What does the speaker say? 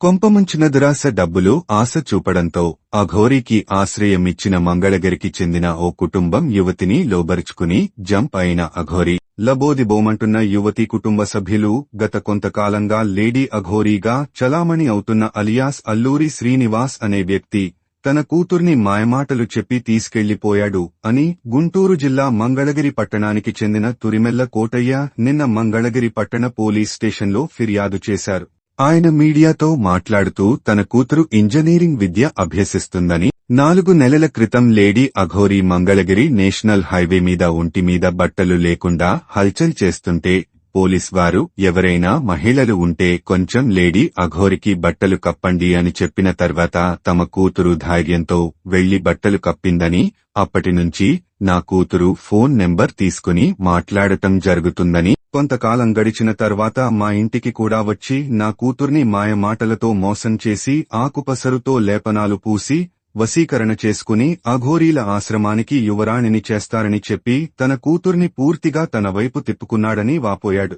కొంపముంచిన దురాశ డబ్బులు ఆశ చూపడంతో అఘోరికి ఆశ్రయమిచ్చిన మంగళగిరికి చెందిన ఓ కుటుంబం యువతిని లోబరుచుకుని జంప్ అయిన అఘోరి. లబోదిబోమంటున్న యువతి కుటుంబ సభ్యులు గత కొంతకాలంగా లేడీ అఘోరీగా చలామణి అవుతున్న అలియాస్ అల్లూరి శ్రీనివాస్ అనే వ్యక్తి తన కూతుర్ని మాయమాటలు చెప్పి తీసుకెళ్ళిపోయాడు అని గుంటూరు జిల్లా మంగళగిరి పట్టణానికి చెందిన తురిమెల్ల కోటయ్య నిన్న మంగళగిరి పట్టణ పోలీస్ స్టేషన్లో ఫిర్యాదు చేశారు. ఆయన మీడియాతో మాట్లాడుతూ తన కూతురు ఇంజనీరింగ్ విద్య అభ్యసిస్తుందని నాలుగు నెలల క్రితం lady Aghori Mangalagiri national highway మీద ఒంటి మీద బట్టలు లేకుండా హల్చల్ చేస్తుంటే పోలీస్ వారు ఎవరైనా మహిళలు ఉంటే కొంచెం లేడీ అఘోరికి బట్టలు కప్పండి అని చెప్పిన తర్వాత తమ కూతురు ధైర్యంతో వెళ్ళి బట్టలు కప్పిందని అప్పటినుంచి నా కూతురు ఫోన్ నెంబర్ తీసుకుని మాట్లాడటం జరుగుతుందని కొంతకాలం గడిచిన తర్వాత మా ఇంటికి కూడా వచ్చి నా కూతుర్ని మాయ మాటలతో మోసం చేసి ఆకుపసరుతో లేపనాలు పూసి వశీకరణ చేసుకుని అఘోరీల ఆశ్రమానికి యువరాణిని చేస్తారని చెప్పి తన కూతుర్ని పూర్తిగా తన వైపు తిప్పుకున్నాడని వాపోయాడు.